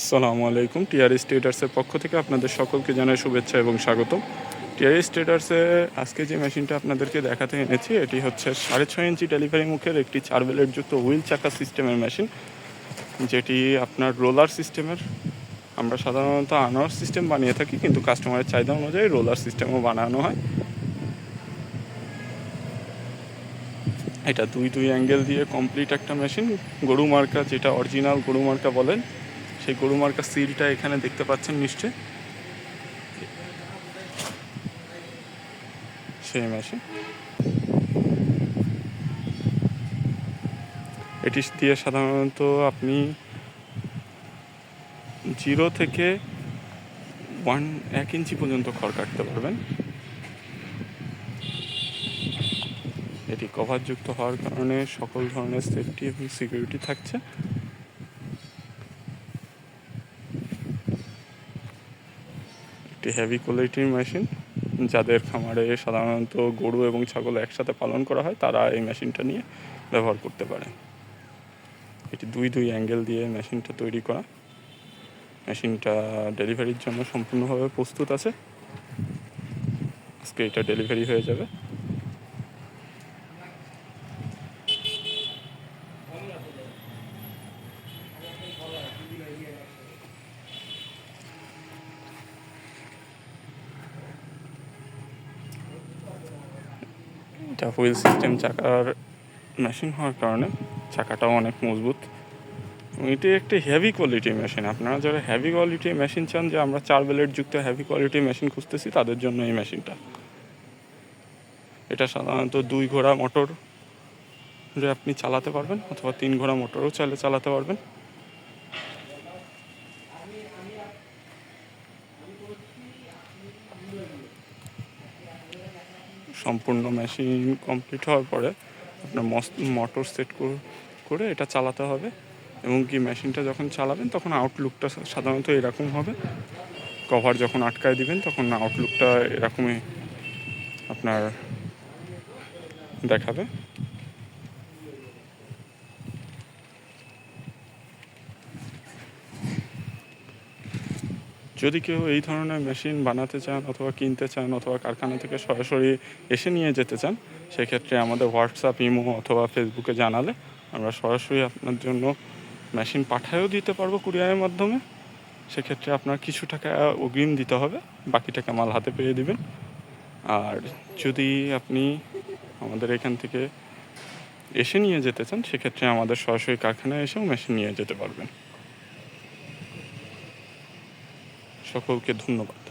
আসসালামু আলাইকুম। টিআরএস ট্রেডার্সের পক্ষ থেকে আপনাদের সকলকে জানাই শুভেচ্ছা এবং স্বাগতম। টিআরএস ট্রেডার্সে আজকে যে মেশিনটা আপনাদেরকে দেখাতে এনেছি, এটি হচ্ছে সাড়ে ছয় ইঞ্চি ডেলিভারি মুখের একটি চার বেলের যুক্ত হুইল চাকা সিস্টেমের মেশিন যেটি আপনার রোলার সিস্টেমের আমরা সাধারণত আনোয়ার সিস্টেম বানিয়ে থাকি, কিন্তু কাস্টমারের চাহিদা অনুযায়ী রোলার সিস্টেমও বানানো হয়। এটা দুই দুই অ্যাঙ্গেল দিয়ে কমপ্লিট একটা মেশিন গরু মার্কা যেটা অরিজিনাল গরু মার্কা বলেন সেই গরু মার্কা সিলটা এখানে দেখতে পাচ্ছেন নিশ্চয় সেই মেশিন এটি দিয়ে সাধারণত আপনি জিরো থেকে ওয়ান, এক ইঞ্চি পর্যন্ত খড় কাটতে পারবেন। এটি কভারযুক্ত হওয়ার কারণে সকল ধরনের সেফটি এবং সিকিউরিটি থাকছে। একটি হেভি কোয়ালিটির মেশিন যাদের খামারে সাধারণত গরু এবং ছাগল একসাথে পালন করা হয়, তারা এই মেশিনটা নিয়ে ব্যবহার করতে পারে। এটি দুই দুই অ্যাঙ্গেল দিয়ে মেশিনটা তৈরি করা। মেশিনটা ডেলিভারির জন্য সম্পূর্ণভাবে প্রস্তুত আছে। আজকে এটা ডেলিভারি হয়ে যাবে। এটা হুইল সিস্টেম চাকার মেশিন হওয়ার কারণে চাকাটাও অনেক মজবুত। এটি একটি হেভি কোয়ালিটি মেশিন আপনারা যারা হেভি কোয়ালিটি মেশিন চান, যে আমরা চার বেলেট যুক্ত হেভি কোয়ালিটি মেশিন খুঁজতেছি, তাদের জন্য এই মেশিনটা এটা সাধারণত দুই ঘোড়া মোটর আপনি চালাতে পারবেন, অথবা তিন ঘোড়া মোটরও চাইলে চালাতে পারবেন। সম্পূর্ণ মেশিন কমপ্লিট হওয়ার পরে আপনার মোটর সেট করে এটা চালাতে হবে এবং কি মেশিনটা যখন চালাবেন তখন আউটলুকটা সাধারণত এরকম হবে। কভার যখন আটকায় দিবেন তখন আউটলুকটা এরকমই আপনার দেখাবে। যদি কেউ এই ধরনের মেশিন বানাতে চান অথবা কিনতে চান অথবা কারখানা থেকে সরাসরি এসে নিয়ে যেতে চান, সেক্ষেত্রে আমাদের হোয়াটসঅ্যাপ ইমো অথবা ফেসবুকে জানালে আমরা সরাসরি আপনার জন্য মেশিন পাঠায়ও দিতে পারব কুরিয়ারের মাধ্যমে। সেক্ষেত্রে আপনার কিছু টাকা অগ্রিম দিতে হবে, বাকি টাকা মাল হাতে পেয়ে দিবেন। আর যদি আপনি আমাদের এখান থেকে এসে নিয়ে যেতে চান, সেক্ষেত্রে আমাদের সরাসরি কারখানায় এসেও মেশিন নিয়ে যেতে পারবেন। সকলকে ধন্যবাদ।